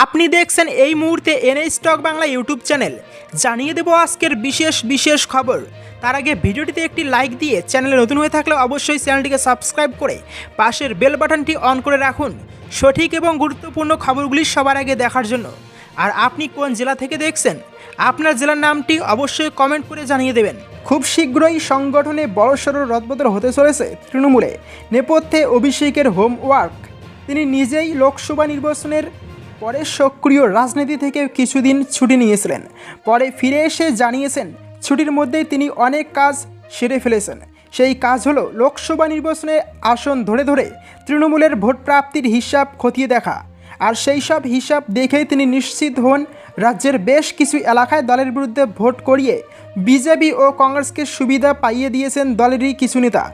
আপনি দেখছেন এই মুহূর্তে NA stock Bangla YouTube channel. জানিয়ে দেব আজকের বিশেষ বিশেষ খবর। তার আগে ভিডিওটিতে একটি লাইক দিয়ে চ্যানেলে নতুন হয়ে থাকলে অবশ্যই চ্যানেলটিকে সাবস্ক্রাইব করে পাশের বেল বাটনটি অন করে রাখুন। সঠিক এবং গুরুত্বপূর্ণ খবরগুলি সবার আগে দেখার জন্য। আর আপনি কোন জেলা থেকে দেখছেন? আপনার জেলার নামটি অবশ্যই কমেন্ট করে জানিয়ে দেবেন। খুব শীঘ্রই সংগঠনে বড়সড় রদবদল হতে চলেছে তৃণমূলে। নেপথ্যে অভিষেকের হোমওয়ার্ক। তিনি নিজেই লোকসভা নির্বাচনের পরে সক্রিয় রাজনীতি থেকে কিছুদিন ছুটি নিয়েছিলেন। পরে ফিরে এসে জানিয়েছেন, ছুটির মধ্যেই তিনি অনেক কাজ সেরে ফেলেছেন। সেই কাজ হলো লোকসভা নির্বাচনে আসন ধরে ধরে তৃণমূলের ভোট প্রাপ্তির হিসাব খতিয়ে দেখা। আর সেই সব হিসাব দেখেই তিনি নিশ্চিত হন, রাজ্যের বেশ কিছু এলাকায় দলের বিরুদ্ধে ভোট করিয়ে বিজেপি ও কংগ্রেসকে সুবিধা পাইয়ে দিয়েছেন দলেরই কিছু নেতা।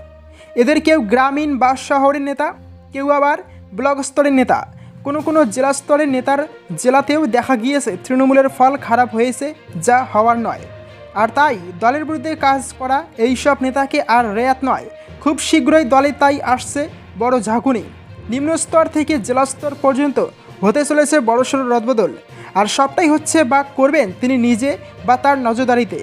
এদের কেউ গ্রামীণ বা শহরের নেতা, কেউ আবার ব্লক স্তরের নেতা। কোনো কোনো জেলা স্তরের নেতার জেলাতেও দেখা গিয়েছে, তৃণমূলের ফল খারাপ হয়েছে যা হওয়ার নয়। আর তাই দলের বিরুদ্ধে কাজ করা এইসব নেতাকে আর রেয়াত নয়। খুব শীঘ্রই দলে তাই আসছে বড় ঝাঁকুনি। নিম্ন স্তর থেকে জেলা স্তর পর্যন্ত হতে চলেছে বড়সড় রদবদল। আর সবটাই হচ্ছে বা করবেন তিনি নিজে বা তার নজরদারিতে।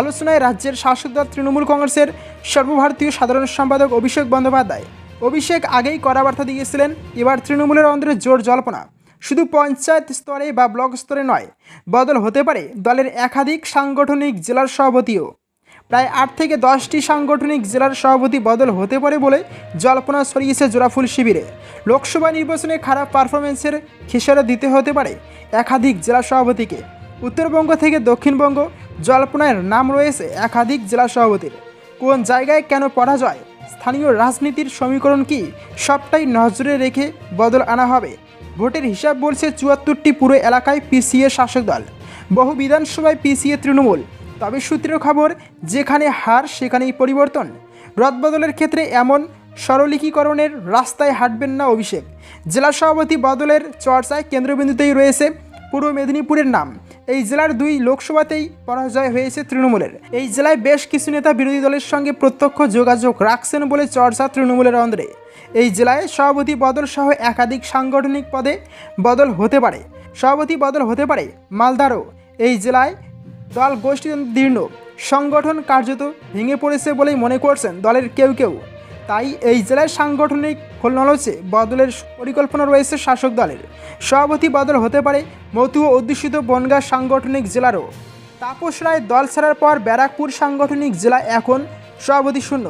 আলোচনায় রাজ্যের শাসক দল তৃণমূল কংগ্রেসের সর্বভারতীয় সাধারণ সম্পাদক অভিষেক বন্দ্যোপাধ্যায়। অভিষেক আগেই কড়া বার্তা দিয়েছিলেন, এবার তৃণমূলের অন্দরে জোর জল্পনা। শুধু পঞ্চায়েত স্তরে বা ব্লক স্তরে নয়, বদল হতে পারে দলের একাধিক সাংগঠনিক জেলার সভাপতিও। প্রায় আট থেকে দশটি সাংগঠনিক জেলার সভাপতি বদল হতে পারে বলে জল্পনা ছড়িয়েছে জোড়াফুল শিবিরে। লোকসভা নির্বাচনে খারাপ পারফরমেন্সের খেসারা দিতে হতে পারে একাধিক জেলা সভাপতিকে। উত্তরবঙ্গ থেকে দক্ষিণবঙ্গ জল্পনার নাম রয়েছে একাধিক জেলা সভাপতির। কোন জায়গায় কেন পরাজয়? স্থানীয় রাজনীতির সমীকরণ কি? সবটাই নজরে রেখে বদল আনা হবে। ভোটের হিসাব বলছে চুয়াত্তরটি পুরো এলাকায় পিসিএ শাসক দল। বহু বিধানসভায় পিসিএ তৃণমূল। তবে সূত্রের খবর, যেখানে হার সেখানেই পরিবর্তন। রদবদলের ক্ষেত্রে এমন সরলীকরণের রাস্তায় হাঁটবেন না অভিষেক। জেলা সভাপতি বদলের চর্চায় কেন্দ্রবিন্দুতেই রয়েছে পূর্ব মেদিনীপুরের নাম। এই জেলার দুই লোকসভাতেই পরাজয় হয়েছে তৃণমূলের। এই জেলায় বেশ কিছু নেতা বিরোধী দলের সঙ্গে প্রত্যক্ষ যোগাযোগ রাখছেন বলে চর্চা তৃণমূলের অন্দরে। এই জেলায় সভাপতি বদল সহ একাধিক সাংগঠনিক পদে বদল হতে পারে। সভাপতি বদল হতে পারে মালদারও। এই জেলায় দল গোষ্ঠী দীর্ণ। সংগঠন কার্যত ভেঙে পড়েছে বলেই মনে করছেন দলের কেউ কেউ। তাই এই জেলায় সাংগঠনিক খোলনলচে বদলের পরিকল্পনা রয়েছে শাসক দলের। সভাপতি বদল হতে পারে মতু অধ্যুষিত বনগাঁ সাংগঠনিক জেলারও। তাপস রায় দল ছাড়ার পর ব্যারাকপুর সাংগঠনিক জেলা এখন সভাপতি শূন্য।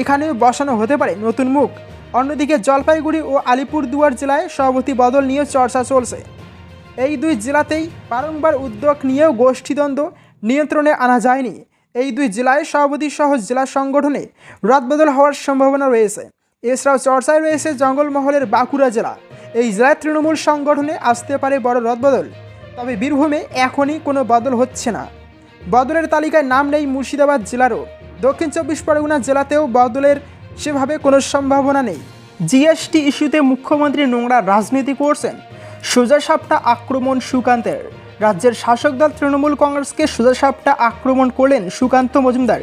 এখানেও বসানো হতে পারে নতুন মুখ। অন্যদিকে জলপাইগুড়ি ও আলিপুরদুয়ার জেলায় সভাপতি বদল নিয়ে চর্চা চলছে। এই দুই জেলাতেই বারংবার উদ্যোগ নিয়েও গোষ্ঠীদ্বন্দ্ব নিয়ন্ত্রণে আনা যায়নি। এই দুই জেলায় সভাপতি সহ জেলা সংগঠনে রদবদল হওয়ার সম্ভাবনা রয়েছে। এছাড়াও চর্চায় রয়েছে জঙ্গলমহলের বাঁকুড়া জেলা। এই জেলায় তৃণমূল সংগঠনে আসতে পারে বড় রদবদল। তবে বীরভূমে এখনই কোনো বদল হচ্ছে না। বদলের তালিকায় নাম নেই মুর্শিদাবাদ জেলারও। দক্ষিণ চব্বিশ পরগনা জেলাতেও বদলের সেভাবে কোনো সম্ভাবনা নেই। জিএসটি ইস্যুতে মুখ্যমন্ত্রী নোংরা রাজনীতি করছেন। সোজা সাপটা আক্রমণ সুকান্তের। রাজ্যের শাসক দল তৃণমূল কংগ্রেসকে সোজা সাপটা আক্রমণ করলেন সুকান্ত মজুমদার।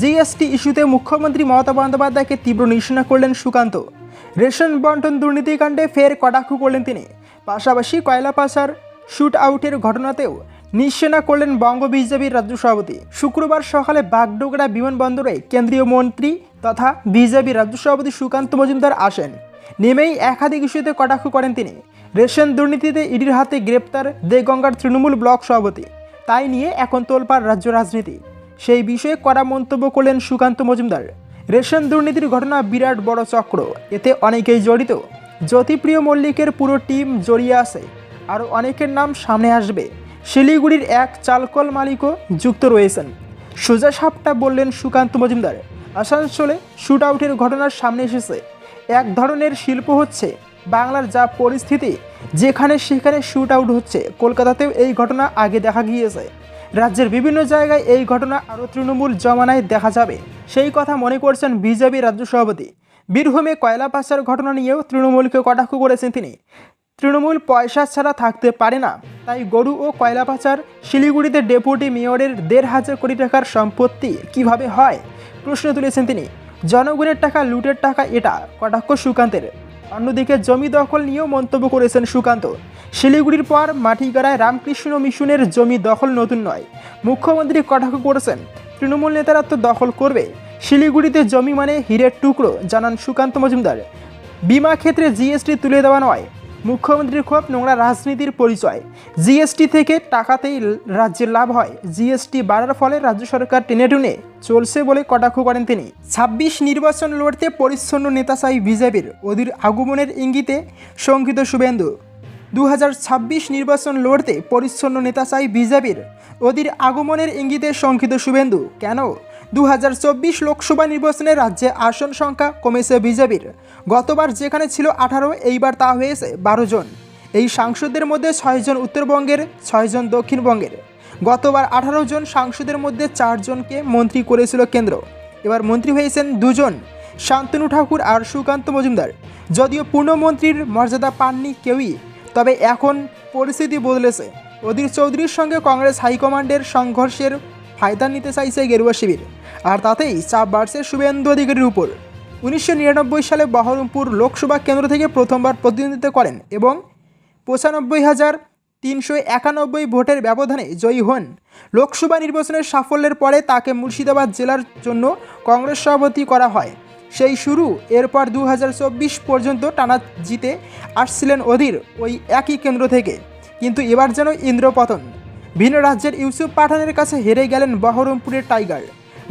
জিএসটি ইস্যুতে মুখ্যমন্ত্রী মমতা বন্দ্যোপাধ্যায়কে তীব্র নিশানা করলেন সুকান্ত। রেশন বন্টন দুর্নীতিকাণ্ডে ফের কটাক্ষ করলেন তিনি। পাশাপাশি কয়লা পাচার শুট আউটের ঘটনাতেও নিশানা করলেন বঙ্গ বিজেপির রাজ্য সভাপতি। শুক্রবার সকালে বাগডোগরা বিমানবন্দরে কেন্দ্রীয় মন্ত্রী তথা বিজেপি রাজ্য সভাপতি সুকান্ত মজুমদার আসেন। নেমেই একাধিক ইস্যুতে কটাক্ষ করেন তিনি। রেশন দুর্নীতিতে ইডির হাতে গ্রেপ্তার দেগঙ্গার তৃণমূল ব্লক সভাপতি। তাই নিয়ে এখন তোলপাড় রাজ্য রাজনীতি। সেই বিষয়ে কড়া মন্তব্য করলেন সুকান্ত মজুমদার। রেশন দুর্নীতির ঘটনা বিরাট বড় চক্র, এতে অনেকেই জড়িত। জ্যোতিপ্রিয় মল্লিকের পুরো টিম জড়িয়ে আছে, আরও অনেকের নাম সামনে আসবে। শিলিগুড়ির এক চালকল মালিকও যুক্ত রয়েছেন। সোজা সাপটা বললেন সুকান্ত মজুমদার, আসানসোলে শুট আউটের ঘটনার সামনে এসেছে। এক ধরনের শিল্প হচ্ছে বাংলার যা পরিস্থিতি, যেখানে সেখানে শুট আউট হচ্ছে। কলকাতাতেও এই ঘটনা আগে দেখা গিয়েছে। রাজ্যের বিভিন্ন জায়গায় এই ঘটনা আরও তৃণমূল জমানায় দেখা যাবে। সেই কথা মনে করছেন বিজেপি রাজ্য সভাপতি। বীরভূমে কয়লা পাচার ঘটনা নিয়েও তৃণমূলকে কটাক্ষ করেছেন তিনি। তৃণমূল পয়সা ছাড়া থাকতে পারে না। তাই গরু ও কয়লা পাচার, শিলিগুড়িতে ডেপুটি মেয়রের দেড় হাজার কোটি টাকার সম্পত্তি কীভাবে হয়? প্রশ্ন তুলেছেন তিনি। জনগণের টাকা, লুটের টাকা, এটা কটাক্ষ সুকান্তের। অন্যদিকে জমি দখল নিয়েও মন্তব্য করেছেন সুকান্ত। শিলিগুড়ির পর মাটিগড়ায় রামকৃষ্ণ মিশনের জমি দখল নতুন নয়। মুখ্যমন্ত্রী কটাক্ষ করেছেন, তৃণমূল নেতারা তো দখল করবে। শিলিগুড়িতে জমি মানে হীরের টুকরো, জানান সুকান্ত মজুমদার। বিমা ক্ষেত্রে জিএসটি তুলে দেওয়া নয়। মুখ্যমন্ত্রীর খুব নোংরা রাজনীতির পরিচয়। জিএসটি থেকে টাকাতেই রাজ্যের লাভ হয়। জিএসটি বাড়ার ফলে রাজ্য সরকার টেনে টুনে চলছে বলে কটাক্ষ করেন তিনি। ছাব্বিশ নির্বাচন লড়তে পরিচ্ছন্ন নেতা চাই বিজেপির। ওদের আগমনের ইঙ্গিতে শঙ্কিত শুভেন্দু। দু হাজার ছাব্বিশ নির্বাচন লড়তে পরিচ্ছন্ন নেতা চাই বিজেপির। ওদের আগমনের ইঙ্গিতে শঙ্কিত শুভেন্দু। কেন? দু হাজার চব্বিশ লোকসভা নির্বাচনে রাজ্যে আসন সংখ্যা কমেছে বিজেপির। গতবার যেখানে ছিল আঠারো, এইবার তা হয়েছে বারো জন। এই সাংসদদের মধ্যে ছয়জন উত্তরবঙ্গের ছয়জন দক্ষিণবঙ্গের। গতবার আঠারো জন সাংসদের মধ্যে চারজনকে মন্ত্রী করেছিল কেন্দ্র। এবার মন্ত্রী হয়েছেন দুজন, শান্তনু ঠাকুর আর সুকান্ত মজুমদার। যদিও পূর্ণমন্ত্রীর মর্যাদা পাননি কেউই, তবে এখন পরিস্থিতি বদলেছে। অধীর চৌধুরীর সঙ্গে কংগ্রেস হাইকমান্ডের সংঘর্ষের ফায়দা নিতে চাইছে গেরুয়া শিবির। আর তাতেই চাপ বাড়ছে শুভেন্দু অধিকারীর উপর। উনিশশো নিরানব্বই সালে বহরমপুর লোকসভা কেন্দ্র থেকে প্রথমবার প্রতিনিধিত্ব করেন এবং পঁচানব্বই হাজার তিনশো একানব্বই ভোটের ব্যবধানে জয়ী হন। লোকসভা নির্বাচনের সাফল্যের পরে তাকে মুর্শিদাবাদ জেলার জন্য কংগ্রেস সভাপতি করা হয়। সেই শুরু, এরপর দু হাজার চব্বিশ পর্যন্ত টানা জিতে আসছিলেন অধীর ওই একই কেন্দ্র থেকে। কিন্তু এবার যেন ইন্দ্রপতন। ভিন্ন রাজ্যের ইউসুফ পাঠানের কাছে হেরে গেলেন বহরমপুরের টাইগার।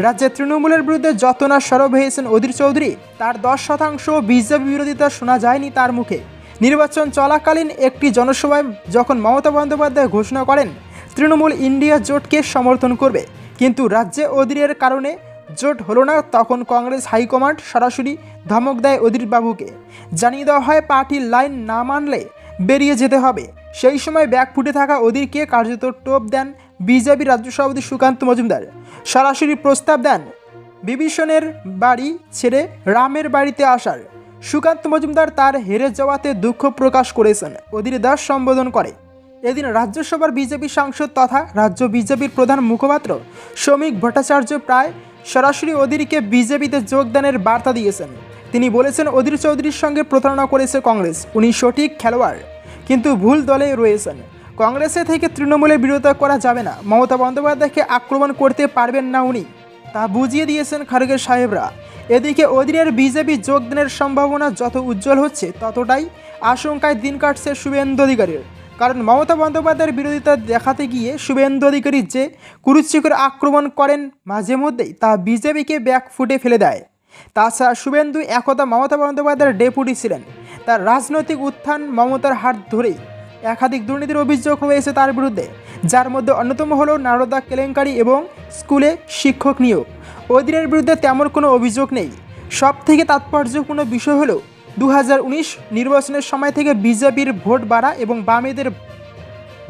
রাজ্যে তৃণমূলের বিরুদ্ধে যত না সরব হয়েছেন অধীর চৌধুরী। তার দশ শতাংশ বিজেপি বিরোধিতা শোনা যায়নি তার মুখে। নির্বাচন চলাকালীন একটি জনসভায় যখন মমতা বন্দ্যোপাধ্যায় ঘোষণা করেন, তৃণমূল ইন্ডিয়া জোটকে সমর্থন করবে। কিন্তু রাজ্যে অধীরের কারণে জোট হলো না, তখন কংগ্রেস হাইকমান্ড সরাসরি ধমক দেয় অধীর বাবুকে জানিয়ে দেওয়া হয়, পার্টির লাইন না মানলে বেরিয়ে যেতে হবে। সেই সময় ব্যাগ ফুটে থাকা অধীরকে কার্যত টোপ দেন বিজেপি রাজ্য সভাপতি সুকান্ত মজুমদার। সরাসরি প্রস্তাব দেন বিভীষণের বাড়ি ছেড়ে রামের বাড়িতে আসার। সুকান্ত মজুমদার তার হেরে যাওয়াতে দুঃখ প্রকাশ করেছেন। অধীর দাস সম্বোধন করে। এদিন রাজ্যসভার বিজেপি সাংসদ তথা রাজ্য বিজেপির প্রধান মুখপাত্র শ্রমিক ভট্টাচার্য প্রায় সরাসরি অধীরকে বিজেপিতে যোগদানের বার্তা দিয়েছেন। তিনি বলেছেন, অধীর চৌধুরীর সঙ্গে প্রতারণা করেছে কংগ্রেস। উনি সঠিক খেলোয়াড়, কিন্তু ভুল দলে রয়েছেন। কংগ্রেসে থেকে তৃণমূলের বিরোধিতা করা যাবে না। মমতা বন্দ্যোপাধ্যায়কে আক্রমণ করতে পারবেন না উনি। তা বুঝিয়ে দিয়েছেন খার্গের সাহেবরা। এদিকে অধীরের বিজেপি যোগদানের সম্ভাবনা যত উজ্জ্বল হচ্ছে, ততটাই আশঙ্কায় দিন কাটছে শুভেন্দু অধিকারীর। কারণ মমতা বন্দ্যোপাধ্যায়ের বিরোধিতা দেখাতে গিয়ে শুভেন্দু অধিকারী যে কুরুচিকর আক্রমণ করেন মাঝে মধ্যেই, তা বিজেপিকে ব্যাক ফুটে ফেলে দেয়। তাছাড়া শুভেন্দু একদা মমতা বন্দ্যোপাধ্যায়ের ডেপুটি ছিলেন। তার রাজনৈতিক উত্থান মমতার হাত ধরেই একাধিক দুর্নীতির অভিযোগ হয়েছে তার বিরুদ্ধে, যার মধ্যে অন্যতম হল নারদা কেলেঙ্কারি এবং স্কুলে শিক্ষক নিয়োগ। অধীরের বিরুদ্ধে তেমন কোনো অভিযোগ নেই। সব থেকে তাৎপর্যপূর্ণ বিষয় হলো দু হাজার উনিশ নির্বাচনের সময় থেকে বিজেপির ভোট বাড়া এবং বামেদের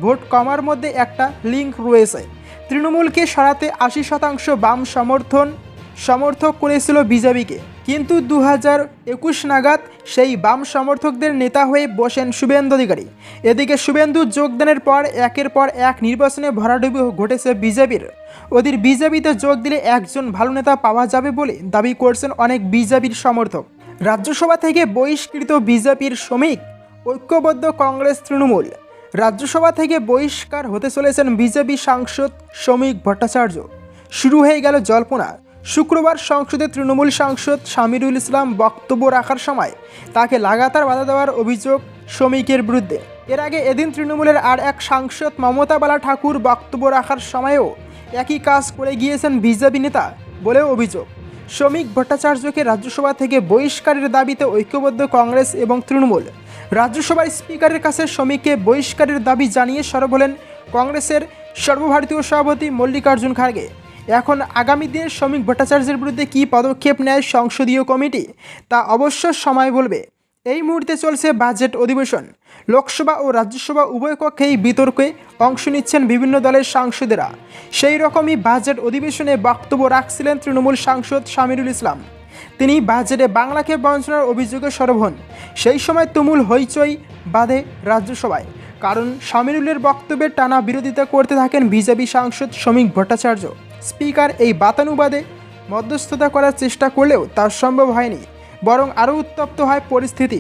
ভোট কমার মধ্যে একটা লিঙ্ক রয়েছে। তৃণমূলকে সরাতে আশি শতাংশ বাম সমর্থন সমর্থক করেছিল বিজেপিকে। কিন্তু দু হাজার একুশ নাগাদ সেই বাম সমর্থকদের নেতা হয়ে বসেন শুভেন্দু অধিকারী। এদিকে শুভেন্দু যোগদানের পর একের পর এক নির্বাচনে ভরাডুবি ঘটেছে বিজেপির। ওদের বিজেপিতে যোগ দিলে একজন ভালো নেতা পাওয়া যাবে বলে দাবি করছেন অনেক বিজেপির সমর্থক। রাজ্যসভা থেকে বহিষ্কৃত বিজেপির শ্রমিক, ঐক্যবদ্ধ কংগ্রেস তৃণমূল। রাজ্যসভা থেকে বহিষ্কার হতে চলেছেন বিজেপি সাংসদ শ্রমিক ভট্টাচার্য। শুরু হয়ে গেল জল্পনা। শুক্রবার সংসদে তৃণমূল সাংসদ শামিরুল ইসলাম বক্তব্য রাখার সময় তাকে লাগাতার বাধা দেওয়ার অভিযোগ শ্রমিকের বিরুদ্ধে। এর আগে এদিন তৃণমূলের আর এক সাংসদ মমতা বালা ঠাকুর বক্তব্য রাখার সময়ও একই কাজ করে গিয়েছেন বিজেপি নেতা বলেও অভিযোগ। শ্রমিক ভট্টাচার্যকে রাজ্যসভা থেকে বহিষ্কারের দাবিতে ঐক্যবদ্ধ কংগ্রেস এবং তৃণমূল। রাজ্যসভার স্পিকারের কাছে শ্রমিককে বহিষ্কারের দাবি জানিয়ে সরব হলেন কংগ্রেসের সর্বভারতীয় সভাপতি মল্লিকার্জুন খার্গে। এখন আগামী দিনে শ্রমিক ভট্টাচার্যের বিরুদ্ধে কী পদক্ষেপ নেয় সংসদীয় কমিটি? তা অবশ্য সময় বলবে। এই মুহূর্তে চলছে বাজেট অধিবেশন। লোকসভা ও রাজ্যসভা উভয় কক্ষেই বিতর্কে অংশ নিচ্ছেন বিভিন্ন দলের সাংসদেরা। সেই রকমই বাজেট অধিবেশনে বক্তব্য রাখছিলেন তৃণমূল সাংসদ শামিরুল ইসলাম। তিনি বাজেটে বাংলাকে বঞ্চনার অভিযোগে সরব হন। সেই সময় তুমুল হইচই বাঁধে রাজ্যসভায়। কারণ শামিরুলের বক্তব্যের টানা বিরোধিতা করতে থাকেন বিজেপি সাংসদ শ্রমিক ভট্টাচার্য। স্পিকার এই বাতানুবাদে মধ্যস্থতা করার চেষ্টা করলেও তা সম্ভব হয়নি, বরং আরও উত্তপ্ত হয় পরিস্থিতি।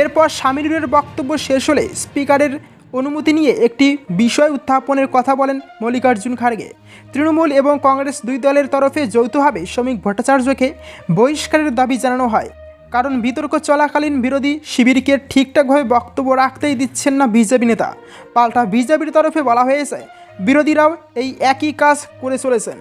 এরপর স্বামীরের বক্তব্য শেষ হলে স্পিকারের অনুমতি নিয়ে একটি বিষয় উত্থাপনের কথা বলেন মল্লিকার্জুন খাড়গে তৃণমূল এবং কংগ্রেস দুই দলের তরফে যৌথভাবে শ্রমিক ভট্টাচার্যকে বহিষ্কারের দাবি জানানো হয়। কারণ বিতর্ক চলাকালীন বিরোধী শিবিরকে ঠিকঠাকভাবে বক্তব্য রাখতেই দিচ্ছেন না বিজেপি নেতা। পাল্টা বিজেপির তরফে বলা হয়েছে, বিরোধীরাও এই একই কাজ করে চলেছেন।